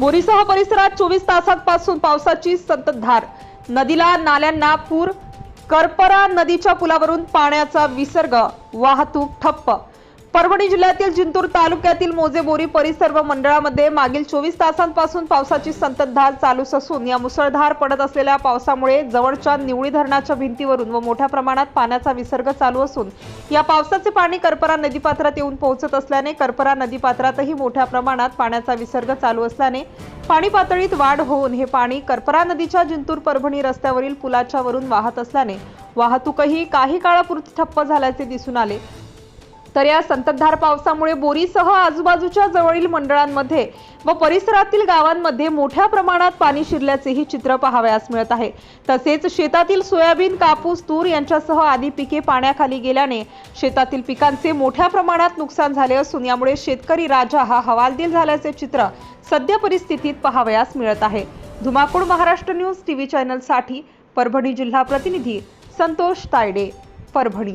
बोरीसह परिसरात चोवीस तासांपासून पावसाची संततधार. नदीला नाल्यांना पूर करपरा नदीच्या पुलावरून पाण्याचा विसर्ग वाहतूक ठप्प. परभणी जिल्ह्यातील जिंतूर तालुक्यातील मोजेबोरी परिसर व मंडळामध्ये मागील चोवीस तासांपासून पावसाची संततधार चालूच असून या मुसळधार पडत असलेल्या पावसामुळे जवळच्या निवळी धरणाच्या भिंतीवरून व मोठ्या प्रमाणात पाण्याचा विसर्ग चालू असून या पावसाचे पाणी करपरा नदीपात्रात येऊन पोहोचत असल्याने करपरा नदीपात्रातही मोठ्या प्रमाणात पाण्याचा विसर्ग चालू असल्याने पाणी पातळीत वाढ होऊन हे पाणी करपरा नदीच्या जिंतूर परभणी रस्त्यावरील पुलाच्या वरून वाहत असल्याने वाहतूकही काही काळापुरती ठप्प झाल्याचे दिसून आले. तर या संततधार पावसामुळे बोरीसह आजूबाजूच्या जवळील मंडळांमध्ये व परिसरातील गावांमध्ये मोठ्या प्रमाणात पाणी शिरल्याचेही चित्र पाहावयास मिळत आहे. तसेच शेतातील सोयाबीन कापूस तूर यांच्यासह आदी पिके पाण्याखाली गेल्याने शेतातील पिकांचे मोठ्या प्रमाणात नुकसान झाले असून यामुळे शेतकरी राजा हा हवालदिल झाल्याचे चित्र सद्य परिस्थितीत पाहावयास मिळत आहे. धुमाकूळ महाराष्ट्र न्यूज टीव्ही चॅनलसाठी परभणी जिल्हा प्रतिनिधी संतोष तायडे परभणी.